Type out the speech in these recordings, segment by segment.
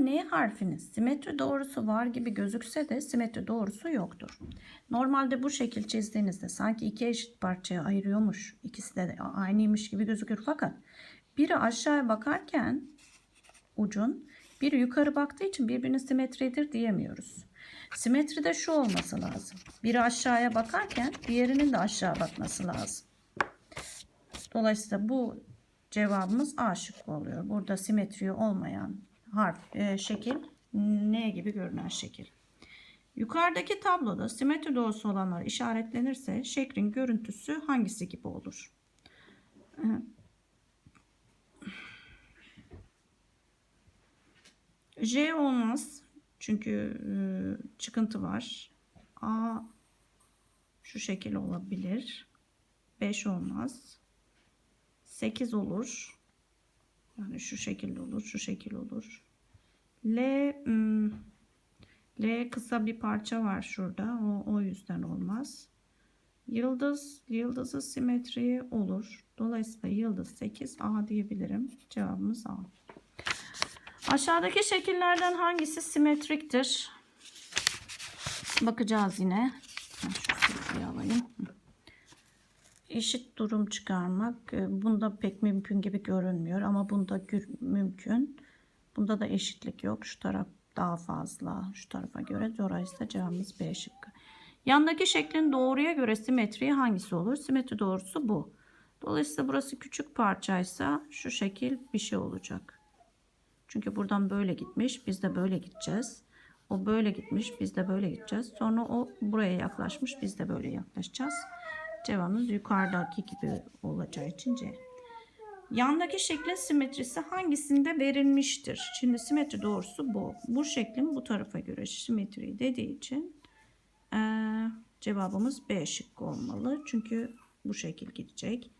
N harfinin simetri doğrusu var gibi gözükse de simetri doğrusu yoktur. Normalde bu şekil çizdiğinizde sanki iki eşit parçaya ayırıyormuş, ikisi de aynıymış gibi gözükür fakat biri aşağıya bakarken ucun biri yukarı baktığı için birbirinin simetridir diyemiyoruz. Simetri de şu olması lazım. Biri aşağıya bakarken diğerinin de aşağı bakması lazım. Dolayısıyla bu cevabımız A şıkkı oluyor. Burada simetri olmayan harf, e, şekil N gibi görünen şekil. Yukarıdaki tabloda simetri doğrusu olanlar işaretlenirse şeklin görüntüsü hangisi gibi olur? E, J olmaz. Çünkü e, çıkıntı var. A şu şekil olabilir. 5 olmaz. 8 olur. Yani şu şekilde olur, şu şekil olur. L hmm, L kısa bir parça var şurada. O, o yüzden olmaz. Yıldız, yıldızı simetri olur. Dolayısıyla yıldız 8 A diyebilirim. Cevabımız A. Aşağıdaki şekillerden hangisi simetriktir? Bakacağız yine. Ben şu alayım. Eşit durum çıkarmak e, bunda pek mümkün gibi görünmüyor ama bunda mümkün. Bunda da eşitlik yok. Şu taraf daha fazla şu tarafa göre. Dolayısıyla cevabımız B şıkkı. Yandaki şeklin doğruya göre simetriği hangisi olur? Simetri doğrusu bu. Dolayısıyla burası küçük parçaysa şu şekil bir şey olacak. Çünkü buradan böyle gitmiş. Biz de böyle gideceğiz. O böyle gitmiş. Biz de böyle gideceğiz. Sonra o buraya yaklaşmış. Biz de böyle yaklaşacağız. Cevabımız yukarıdaki gibi olacağı için C. Yandaki şeklin simetrisi hangisinde verilmiştir? Şimdi simetri doğrusu bu. Bu şeklin bu tarafa göre simetri dediği için eee, cevabımız B şıkkı olmalı. Çünkü bu şekil gidecek.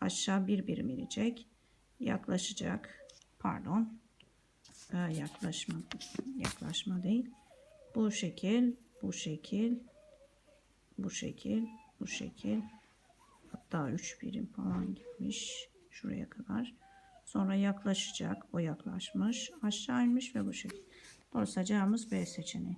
Aşağı bir birim inecek. Yaklaşacak. Pardon. Ee, yaklaşma. Yaklaşma değil. Bu şekil. Bu şekil. Bu şekil. Bu şekil. Hatta 3 birim falan gitmiş. Şuraya kadar. Sonra yaklaşacak. O yaklaşmış. Aşağı inmiş ve bu şekil. Dolayısıyla cevabımız B seçeneği.